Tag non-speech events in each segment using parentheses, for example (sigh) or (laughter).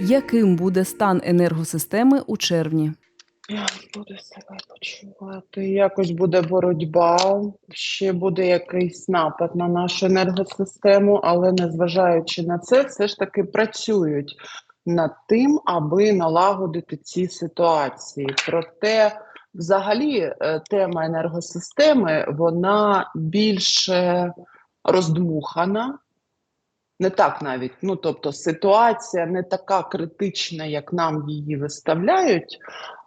Яким буде стан енергосистеми у червні? Буде себе почувати. Якось буде боротьба, ще буде якийсь напад на нашу енергосистему, але незважаючи на це, все ж таки працюють над тим, аби налагодити ці ситуації. Проте, взагалі, е, тема енергосистеми вона більше роздмухана. Не так навіть, ну тобто ситуація не така критична, як нам її виставляють,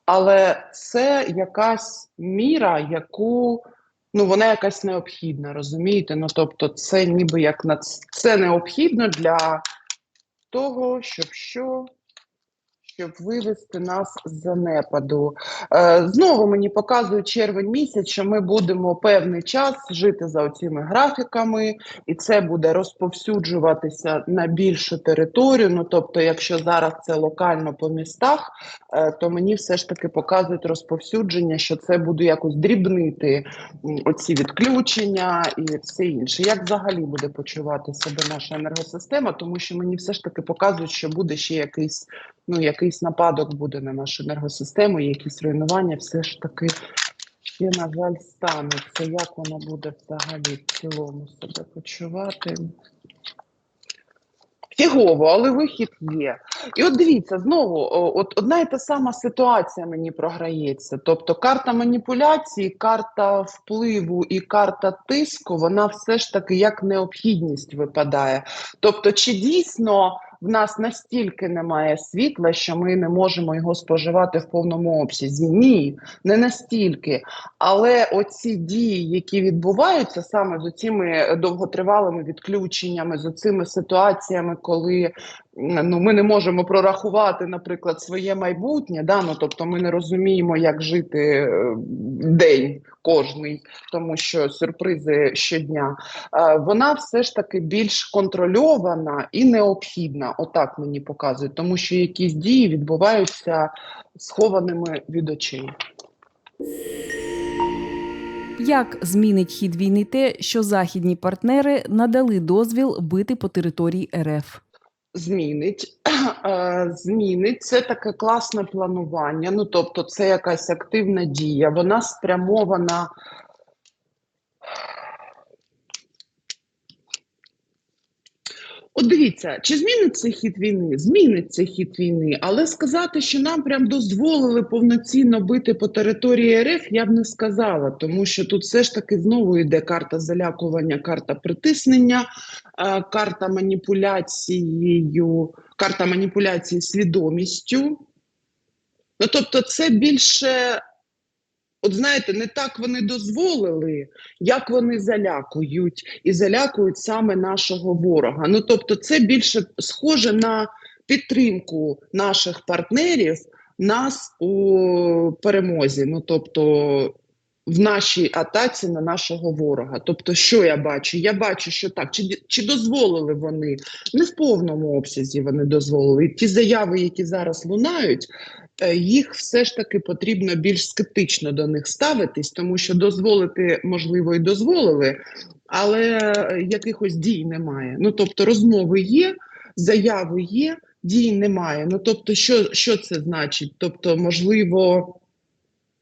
але це якась міра, яку ну вона якась необхідна, розумієте? Ну тобто, це ніби як на це необхідно для того, щоб що. Щоб вивести нас з занепаду. Е, знову мені показує червень місяць, що ми будемо певний час жити за оціми графіками, і це буде розповсюджуватися на більшу територію. Ну тобто, якщо зараз це локально по містах, е, то мені все ж таки показують розповсюдження, що це буде якось дрібнити оці відключення і все інше. Як взагалі буде почувати себе наша енергосистема? Тому що мені все ж таки показують, що буде ще якийсь ну, якийсь нападок буде на нашу енергосистему, якісь руйнування все ж таки ще, на жаль, станеться. Як вона буде взагалі в цілому себе почувати? Фігово, але вихід є. І от дивіться, знову, от одна і та сама ситуація мені програється. Тобто карта маніпуляції, карта впливу і карта тиску, вона все ж таки як необхідність випадає. Тобто, чи дійсно в нас настільки немає світла, що ми не можемо його споживати в повному обсязі? Ні, не настільки. Але оці дії, які відбуваються саме з цими довготривалими відключеннями, з цими ситуаціями, коли ну, ми не можемо прорахувати, наприклад, своє майбутнє, да? ну, тобто ми не розуміємо, як жити е, день кожний, тому що сюрпризи щодня, вона все ж таки більш контрольована і необхідна. Отак мені показують, тому що якісь дії відбуваються схованими від очей. Як змінить хід війни те, що західні партнери надали дозвіл бити по території РФ? Змінить, (clears throat) Е, змінить це таке класне планування. Ну тобто, це якась активна дія. Вона спрямована. От дивіться, чи зміниться хід війни? Зміниться хід війни, але сказати, що нам прям дозволили повноцінно бити по території РФ, я б не сказала, тому що тут все ж таки знову йде карта залякування, карта притиснення, е, карта маніпуляцією, карта маніпуляції свідомістю. Ну, тобто, це більше, от знаєте, не так вони дозволили, як вони залякують, і залякують саме нашого ворога. Ну, тобто, це більше схоже на підтримку наших партнерів нас у перемозі. Ну, тобто, в нашій атаці на нашого ворога. Тобто, що я бачу? Я бачу, що так, чи, чи дозволили вони не в повному обсязі вони дозволили. Ті заяви, які зараз лунають, е, їх все ж таки потрібно більш скептично до них ставитись, тому що дозволити можливо і дозволили, але якихось дій немає. Ну тобто, розмови є, заяви є, дій немає. Ну тобто, що, що це значить? Тобто, можливо,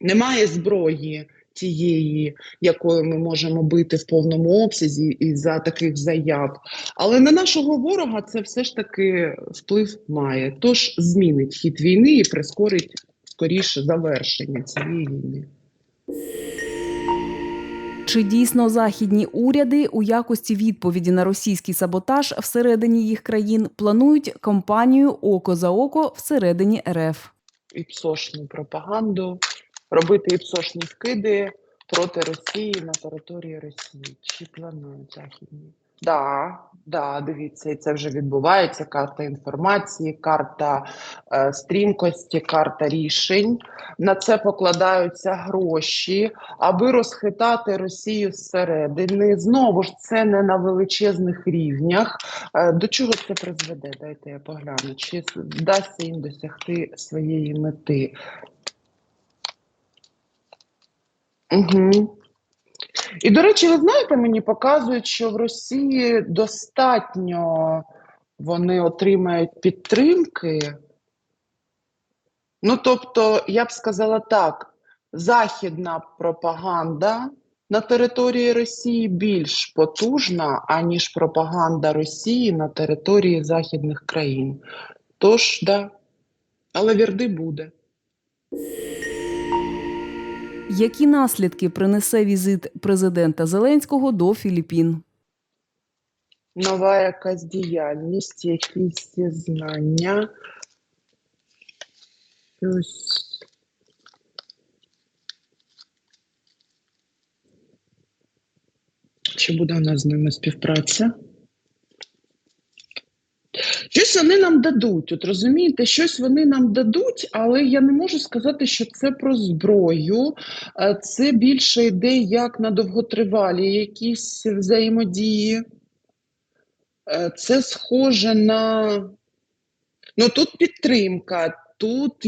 немає зброї. Тієї, якою ми можемо бити в повному обсязі і за таких заяв, але на нашого ворога це все ж таки вплив має. Тож змінить хід війни і прискорить скоріше завершення цієї війни. Чи дійсно західні уряди у якості відповіді на російський саботаж всередині їх країн планують кампанію око за око всередині РФ? І псошну пропаганду, робити і псошні вкиди проти Росії на території Росії. Чи планують західні? Да, да, дивіться, і це вже відбувається. Карта інформації, карта е, стрімкості, карта рішень. На це покладаються гроші, аби розхитати Росію зсередини. Знову ж це не на величезних рівнях. Е, до чого це призведе? Дайте я погляну. Чи вдасться їм досягти своєї мети? Угу. І, до речі, ви знаєте, мені показують, що в Росії достатньо вони отримають підтримки. Ну, тобто, я б сказала так: західна пропаганда на території Росії більш потужна, аніж пропаганда Росії на території західних країн. Тож, да, але вірди буде. Які наслідки принесе візит президента Зеленського до Філіппін? Нова якась діяльність, якісь знання. Чи буде у нас з ними співпраця? Щось вони нам дадуть. От розумієте, щось вони нам дадуть, але я не можу сказати, що це про зброю. Е, Це більше йде як на довготривалі якісь взаємодії. Е, Це схоже на. Ну тут підтримка, тут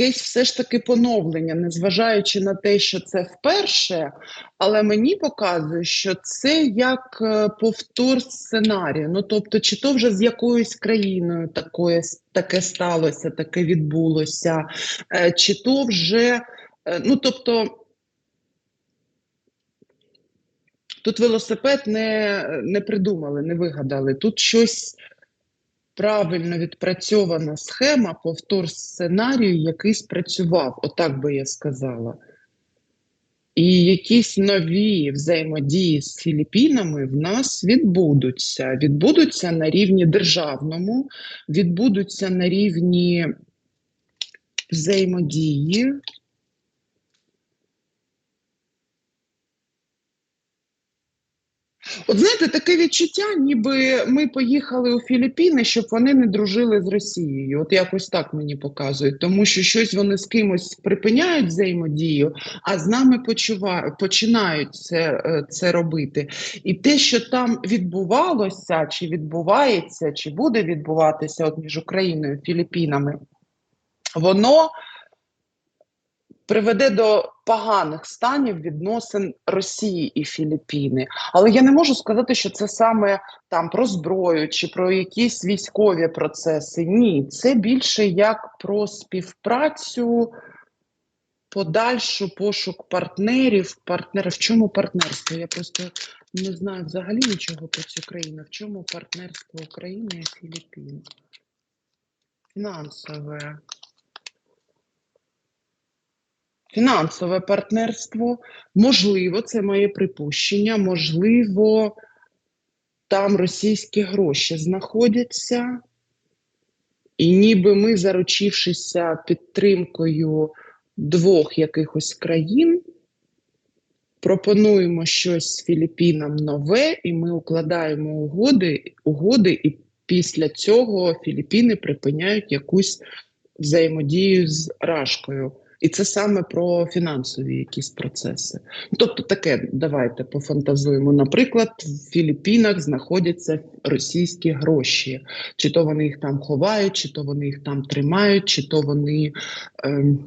якесь все ж таки поновлення, незважаючи на те, що це вперше, але мені показує, що це як е, повтор сценарію. Ну тобто, чи то вже з якоюсь країною такое, таке сталося, таке відбулося, е, чи то вже, е, ну тобто. Тут велосипед не, не придумали, не вигадали. Тут щось правильно відпрацьована схема, повтор сценарію, який спрацював, отак би я сказала. І якісь нові взаємодії з Філіппінами в нас відбудуться. Відбудуться на рівні державному, відбудуться на рівні взаємодії. От знаєте, таке відчуття, ніби ми поїхали у Філіппіни, щоб вони не дружили з Росією. От якось так мені показують, тому що щось вони з кимось припиняють взаємодію, а з нами почувають, починають це, е, це робити. І те, що там відбувалося, чи відбувається, чи буде відбуватися от між Україною і Філіппінами, воно приведе до поганих станів відносин Росії і Філіппіни. Але я не можу сказати, що це саме там про зброю чи про якісь військові процеси. Ні, це більше як про співпрацю, подальшу пошук партнерів. Партнери в чому партнерство? Я просто не знаю взагалі нічого про цю країну. В чому партнерство України і Філіппін? Фінансове. Фінансове партнерство, можливо, це моє припущення, можливо, там російські гроші знаходяться, і ніби ми, заручившися підтримкою двох якихось країн, пропонуємо щось Філіппінам нове, і ми укладаємо угоди, угоди, і після цього Філіппіни припиняють якусь взаємодію з Рашкою. І це саме про фінансові якісь процеси. Тобто, таке давайте пофантазуємо. Наприклад, в Філіппінах знаходяться російські гроші, чи то вони їх там ховають, чи то вони їх там тримають, чи то вони. Ем,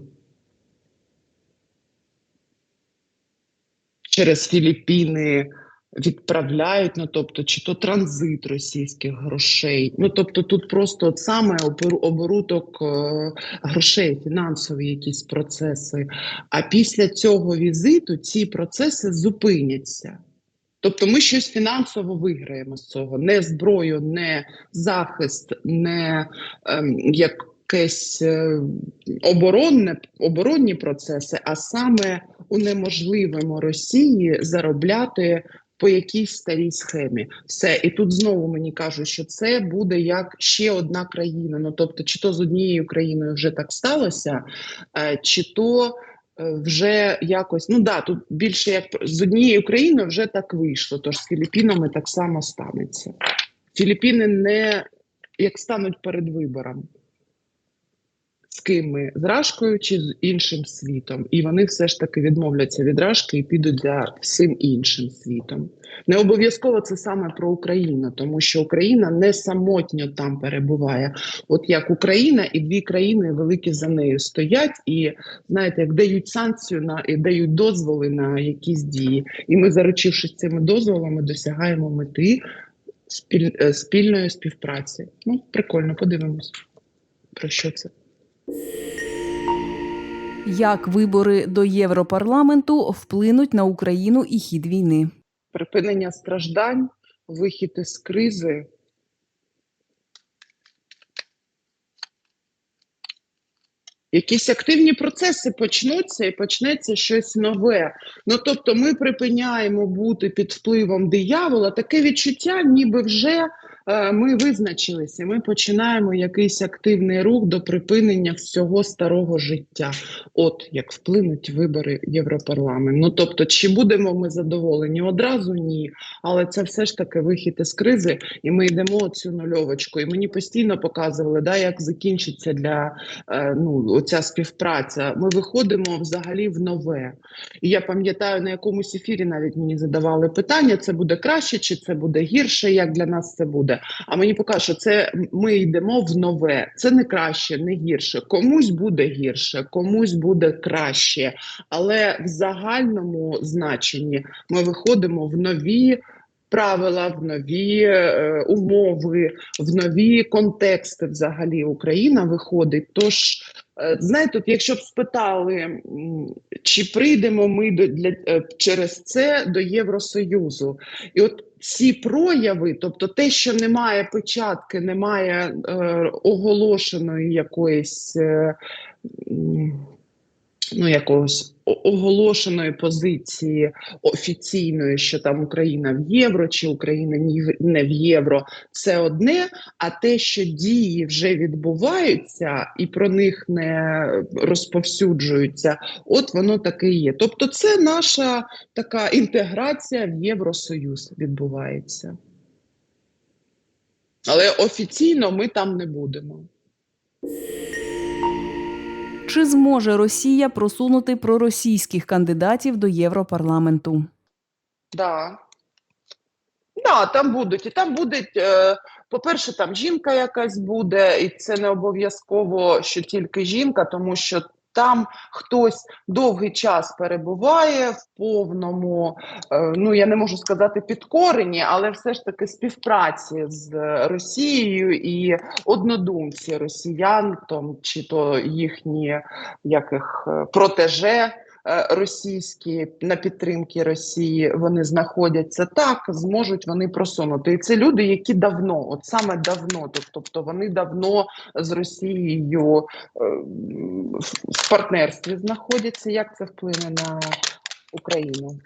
Через Філіппіни відправляють, ну тобто, чи то транзит російських грошей. Ну тобто, тут просто от саме оборудок е, грошей, фінансові якісь процеси. А після цього візиту ці процеси зупиняться. Тобто ми щось фінансово виграємо з цього. Не зброю, не захист, не ем, якесь е, оборонне, оборонні процеси, а саме унеможливимо Росії заробляти по якійсь старій схемі. Все, і тут знову мені кажуть, що це буде як ще одна країна. Ну тобто, чи то з однією країною вже так сталося, е, чи то е, вже якось ну да, тут більше як з однією країною вже так вийшло. Тож з Філіппінами так само станеться. Філіппіни не як стануть перед вибором. З ким ми з Рашкою чи з іншим світом, і вони все ж таки відмовляться від Рашки і підуть за всім іншим світом. Не обов'язково це саме про Україну, тому що Україна не самотньо там перебуває. От як Україна і дві країни великі за нею стоять, і знаєте, як дають санкцію на і дають дозволи на якісь дії. І ми, заручившись цими дозволами, досягаємо мети спіль, е, спільної співпраці. Ну, прикольно, подивимось. Про що це? Як вибори до Європарламенту вплинуть на Україну і хід війни? Припинення страждань, вихід із кризи. Якісь активні процеси почнуться і почнеться щось нове. Ну тобто, ми припиняємо бути під впливом диявола. Таке відчуття, ніби вже ми визначилися. Ми починаємо якийсь активний рух до припинення всього старого життя. От як вплинуть вибори Європарламент. Ну тобто, чи будемо ми задоволені? Одразу ні. Але це все ж таки вихід із кризи, і ми йдемо цю нульовочку. І мені постійно показували, да, як закінчиться для е, ну, оця співпраця. Ми виходимо взагалі в нове. І я пам'ятаю, на якомусь ефірі навіть мені задавали питання: це буде краще чи це буде гірше, як для нас це буде. А мені покаже, що це ми йдемо в нове. Це не краще, не гірше. Комусь буде гірше, комусь буде краще. Але в загальному значенні ми виходимо в нові. Правила в нові е, умови, в нові контексти взагалі Україна виходить. Тож, е, знаєте, от якщо б спитали, чи прийдемо ми до для е, через це до Євросоюзу, і от ці прояви, тобто те, що немає печатки, немає е, оголошеної якоїсь. Е, Ну, якогось оголошеної позиції офіційної, що там Україна в євро чи Україна не в євро, це одне. А те, що дії вже відбуваються і про них не розповсюджуються, от воно таке є. Тобто, це наша така інтеграція в Євросоюз відбувається. Але офіційно ми там не будемо. Чи зможе Росія просунути проросійських кандидатів до Європарламенту? Да. Да, там будуть. І там буде, е, по-перше, там жінка якась буде, і це не обов'язково, що тільки жінка, тому що там хтось довгий час перебуває в повному, е, ну я не можу сказати підкоренні, але все ж таки співпраці з Росією і однодумці росіян, там, чи то їхні яких е, протеже російські на підтримки Росії вони знаходяться так, зможуть вони просунути. І це люди, які давно, от саме давно, тобто вони давно з Росією е, в партнерстві знаходяться. Як це вплине на Україну?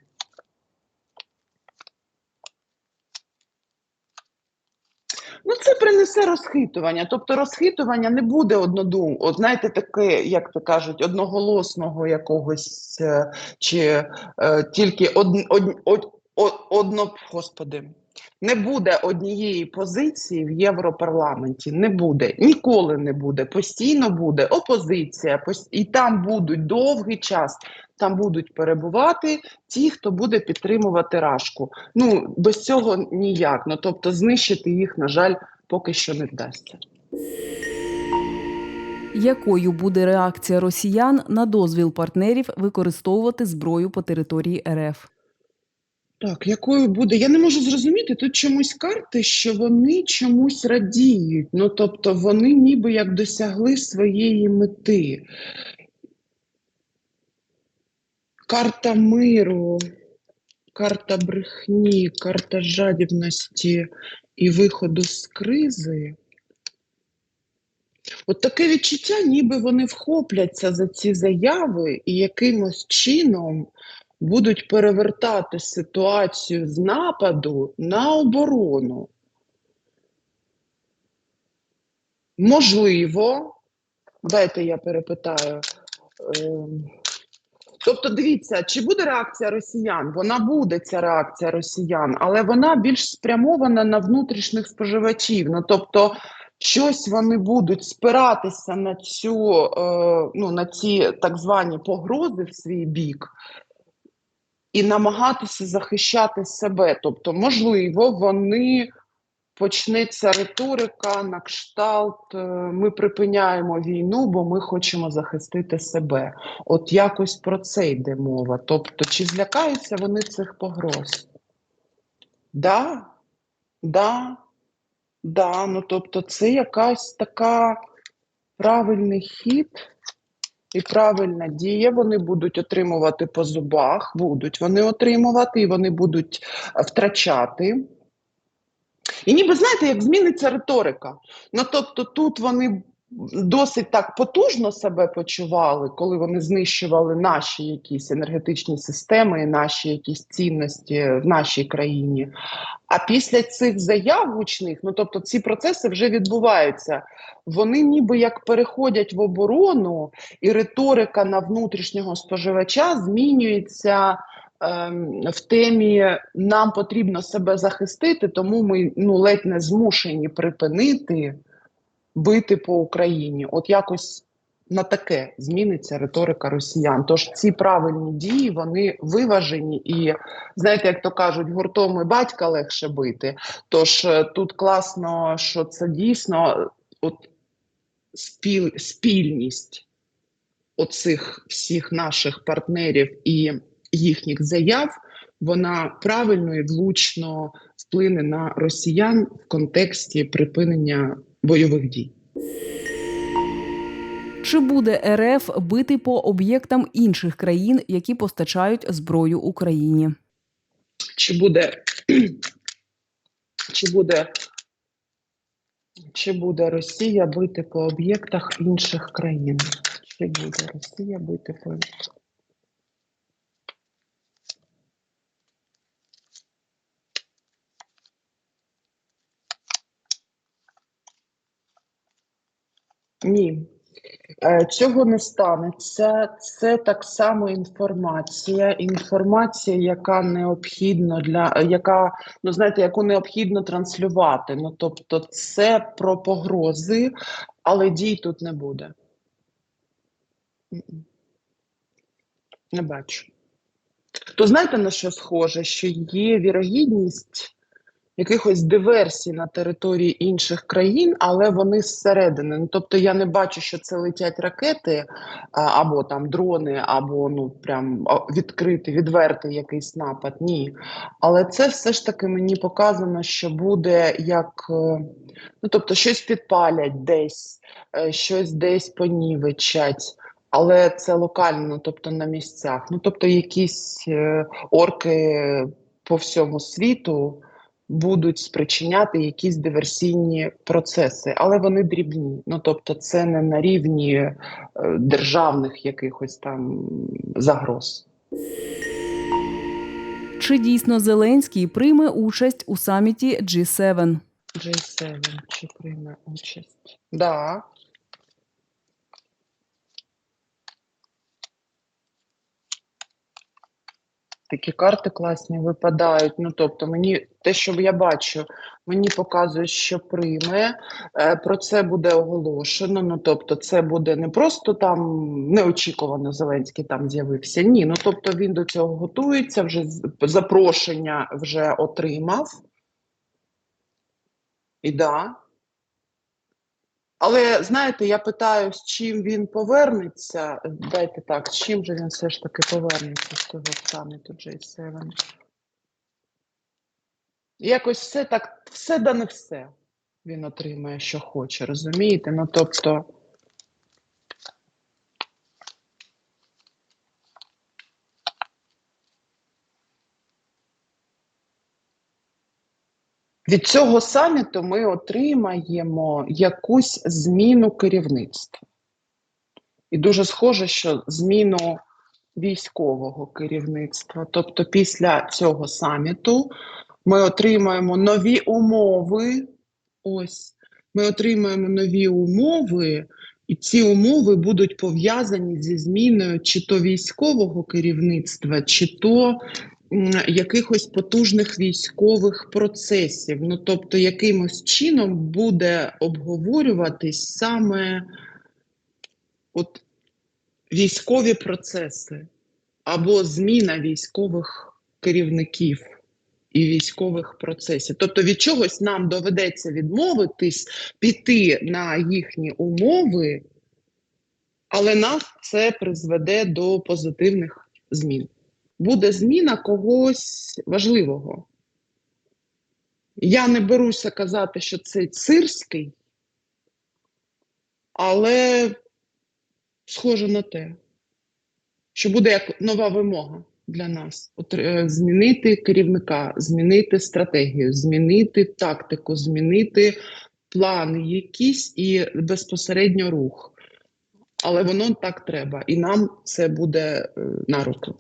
Ну, це принесе розхитування. Тобто розхитування не буде однодум. От знаєте, таке, як то кажуть, одноголосного якогось е, чи е, тільки од, од, од, од, одно, господи. Не буде однієї позиції в Європарламенті. Не буде. Ніколи не буде. Постійно буде опозиція, і там будуть довгий час. Там будуть перебувати ті, хто буде підтримувати Рашку. Ну без цього ніяк. Ну тобто, знищити їх, на жаль, поки що не вдасться. Якою буде реакція росіян на дозвіл партнерів використовувати зброю по території РФ? Так, якою буде? Я не можу зрозуміти тут чомусь карти, що вони чомусь радіють. Ну тобто, вони ніби як досягли своєї мети. Карта миру, карта брехні, карта жадібності і виходу з кризи. От таке відчуття, ніби вони вхопляться за ці заяви і якимось чином будуть перевертати ситуацію з нападу на оборону. Можливо, дайте я перепитаю. Ем, Тобто, дивіться, чи буде реакція росіян? Вона буде ця реакція росіян, але вона більш спрямована на внутрішніх споживачів. Ну тобто, щось вони будуть спиратися на цю, е, ну на ці так звані погрози в свій бік. І намагатися захищати себе. Тобто, можливо, вони почнеться риторика на кшталт: е, ми припиняємо війну, бо ми хочемо захистити себе. От якось про це йде мова. Тобто, чи злякаються вони цих погроз? Да, Да, да, ну тобто це якась така правильний хід і правильна дія. Вони будуть отримувати по зубах, будуть вони отримувати, і вони будуть е, втрачати. І ніби знаєте, як зміниться риторика. Ну тобто, тут вони досить так потужно себе почували, коли вони знищували наші якісь енергетичні системи, наші якісь цінності в нашій країні. А після цих заяв гучних, ну тобто, ці процеси вже відбуваються. Вони ніби як переходять в оборону, і риторика на внутрішнього споживача змінюється. ем, В темі нам потрібно себе захистити, тому ми ну ледь не змушені припинити бити по Україні. От якось на таке зміниться риторика росіян. Тож ці правильні дії вони виважені, і знаєте, як то кажуть, гуртом і батька легше бити. Тож е, тут класно, що це дійсно от спіль, спільність оцих всіх наших партнерів і їхніх заяв. Вона правильно і влучно вплине на росіян в контексті припинення бойових дій. Чи буде РФ бити по об'єктам інших країн, які постачають зброю Україні? Чи буде, чи буде, чи буде Росія бити по об'єктах інших країн? Чи буде Росія бити по Ні, Е, Цього не станеться. Це так само інформація. Інформація, яка необхідна для яка, ну знаєте, яку необхідно транслювати. Ну тобто, це про погрози, але дій тут не буде. Не бачу. То знаєте на що схоже? Що є вірогідність якихось диверсій на території інших країн, але вони зсередини. Ну, тобто я не бачу, що це летять ракети або там дрони, або ну прям відкритий, відвертий якийсь напад. Ні. Але це все ж таки мені показано, що буде як е, ну тобто щось підпалять десь, е, щось десь понівечать. Але це локально, тобто на місцях. Ну тобто, якісь е, орки по всьому світу будуть спричиняти якісь диверсійні процеси, але вони дрібні. Ну тобто, це не на рівні е, державних якихось там загроз. Чи дійсно Зеленський прийме участь у саміті G7? G7 чи прийме участь? Да. Такі карти класні випадають. Ну тобто, мені те, що я бачу, мені показує, що прийме. Е, Про це буде оголошено. Ну тобто, це буде не просто там неочікувано Зеленський там з'явився. Ні, ну тобто він до цього готується, вже запрошення вже отримав. І да. Але знаєте, я питаю, з чим він повернеться. Дайте так, з чим же він все ж таки повернеться з того саміту J7? Якось все так, все да не все він отримає, що хоче, розумієте? Ну тобто. Від цього саміту ми отримаємо якусь зміну керівництва. І дуже схоже, що зміну військового керівництва. Тобто, після цього саміту ми отримаємо нові умови. Ось ми отримаємо нові умови, і ці умови будуть пов'язані зі зміною чи то військового керівництва, чи то якихось потужних військових процесів. Ну тобто, якимось чином буде обговорюватись саме от військові процеси або зміна військових керівників і військових процесів. Тобто від чогось нам доведеться відмовитись, піти на їхні умови, але нас це призведе до позитивних змін. Буде зміна когось важливого. Я не беруся казати, що це цирський, але схоже на те, що буде як нова вимога для нас е, змінити керівника, змінити стратегію, змінити тактику, змінити плани якісь і безпосередньо рух. Але воно так треба, і нам це буде е, на руку.